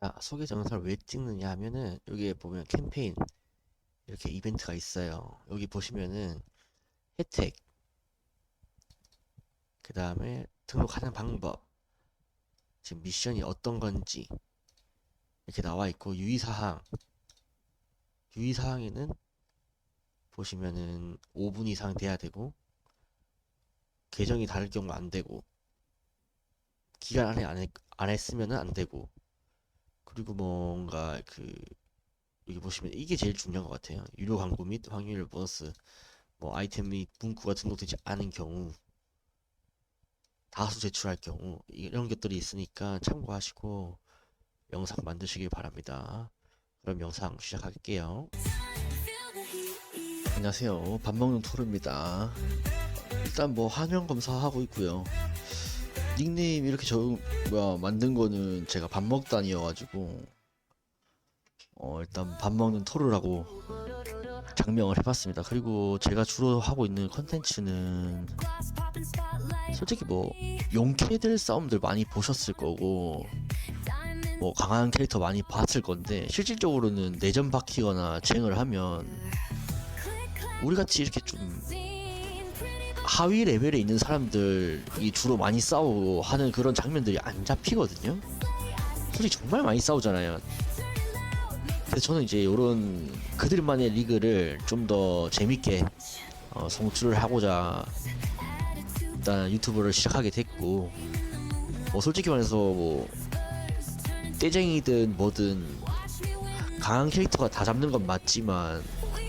자, 소개 영상을 왜 찍느냐 하면은 여기에 보면 캠페인 이렇게 이벤트가 있어요. 여기 보시면은 혜택 그 다음에 등록하는 방법 지금 미션이 어떤 건지 이렇게 나와 있고 유의사항 유의사항에는 보시면은 5분 이상 돼야 되고 계정이 다를 경우 안 되고 기간 안에 안, 했, 안 했으면은 안 되고 그리고 뭔가 그 여기 보시면 이게 제일 중요한 것 같아요. 유료 광고 및 확률 보너스 뭐 아이템 및 문구가 등록되지 않은 경우 다수 제출할 경우 이런 것들이 있으니까 참고하시고 영상 만드시길 바랍니다. 그럼 영상 시작할게요. 안녕하세요. 밥 먹는 토르입니다. 일단 뭐 화면 검사하고 있고요. 닉네임 이렇게 저 뭐야 만든 거는 제가 밥 먹다니여가지고 어 일단 밥 먹는 토르라고 장명을 해봤습니다. 그리고 제가 주로 하고 있는 컨텐츠는 솔직히 뭐 용캐들 싸움들 많이 보셨을 거고 뭐 강한 캐릭터 많이 봤을 건데 실질적으로는 내전 박히거나 쟁을 하면 우리 같이 이렇게 좀 하위 레벨에 있는 사람들이 주로 많이 싸우고 하는 그런 장면들이 안 잡히거든요. 솔직히 정말 많이 싸우잖아요. 그래서 저는 이제 이런 그들만의 리그를 좀 더 재밌게 어, 송출을 하고자 일단 유튜브를 시작하게 됐고 뭐 솔직히 말해서 뭐 떼쟁이든 뭐든 강한 캐릭터가 다 잡는 건 맞지만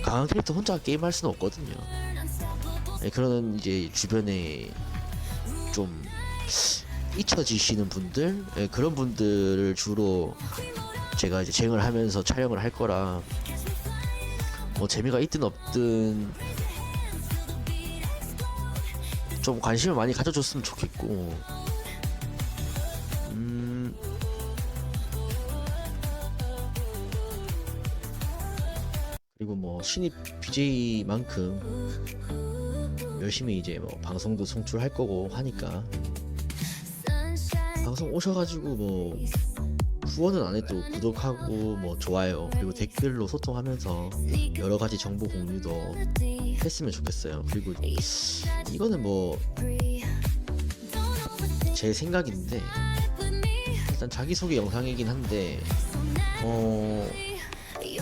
강한 캐릭터 혼자 게임할 수는 없거든요. 네, 그런 이제 주변에 좀 잊혀지시는 분들 예, 그런 분들을 주로 제가 이제 쟁을 하면서 촬영을 할 거라 뭐 재미가 있든 없든 좀 관심을 많이 가져줬으면 좋겠고 음 그리고 뭐 신입 BJ만큼 열심히 이제 뭐 방송도 송출할 거고 하니까 방송 오셔가지고 뭐 후원은 안 해도 구독하고 뭐 좋아요 그리고 댓글로 소통하면서 여러 가지 정보 공유도 했으면 좋겠어요. 그리고 이거는 뭐 제 생각인데 일단 자기소개 영상이긴 한데 어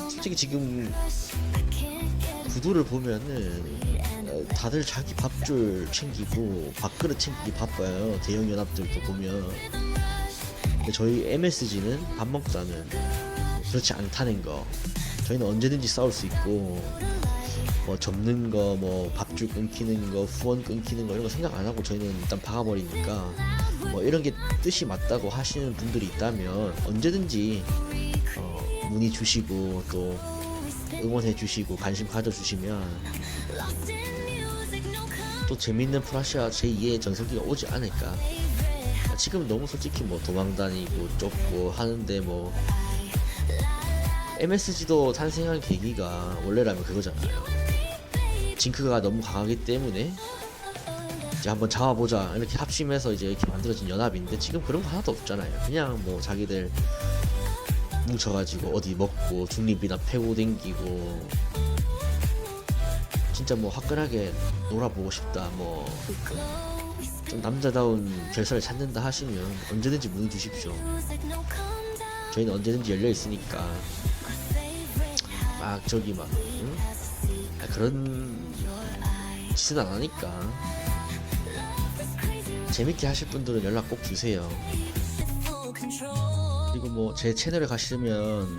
솔직히 지금 구도를 보면은 어, 다들 자기 밥줄 챙기고 밥그릇 챙기기 바빠요. 대형 연합들도 보면. 근데 저희 MSG는 밥 먹자는 그렇지 않다는 거. 저희는 언제든지 싸울 수 있고 뭐 접는 거, 뭐 밥줄 끊기는 거, 후원 끊기는 거 이런 거 생각 안 하고 저희는 일단 박아버리니까 뭐 이런 게 뜻이 맞다고 하시는 분들이 있다면 언제든지 어, 문의 주시고 또 응원해 주시고 관심 가져 주시면 또 재밌는 프라시아 제2의 전성기가 오지 않을까. 지금 너무 솔직히 뭐 도망 다니고 쫓고 하는데 뭐 MSG도 탄생한 계기가 원래라면 그거잖아요. 징크가 너무 강하기 때문에 이제 한번 잡아보자 이렇게 합심해서 이제 이렇게 만들어진 연합인데 지금 그런 거 하나도 없잖아요. 그냥 뭐 자기들 뭉쳐가지고 어디 먹고 중립이나 패고 댕기고 진짜 뭐 화끈하게 놀아보고 싶다 뭐 좀 남자다운 결사를 찾는다 하시면 언제든지 문의 주십시오. 저희는 언제든지 열려 있으니까 막 저기 막 응? 아, 그런 짓은 안 하니까 재밌게 하실 분들은 연락 꼭 주세요. 그리고 뭐 제 채널에 가시면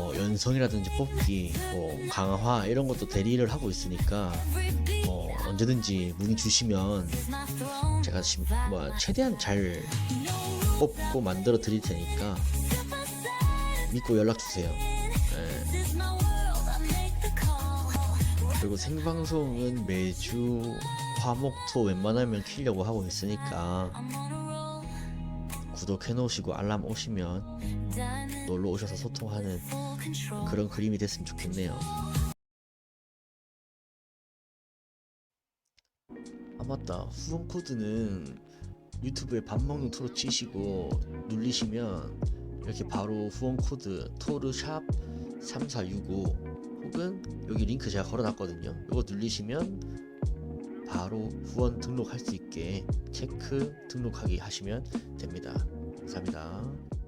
뭐 연성이라든지 뽑기, 뭐 강화 이런 것도 대리를 하고 있으니까 뭐 언제든지 문의 주시면 제가 지- 뭐 최대한 잘 뽑고 만들어 드릴 테니까 믿고 연락 주세요. 예. 그리고 생방송은 매주 화목토 웬만하면 키려고 하고 있으니까 구독해 놓으시고 알람 오시면 놀러 오셔서 소통하는 그런 그림이 됐으면 좋겠네요. 아 맞다 후원 코드는 유튜브에 밥 먹는 토로 치시고 눌리시면 이렇게 바로 후원 코드 토르샵 3465 혹은 여기 링크 제가 걸어놨거든요. 이거 누르시면 바로 후원 등록할 수 있게 체크 등록하기 하시면 됩니다. 감사합니다.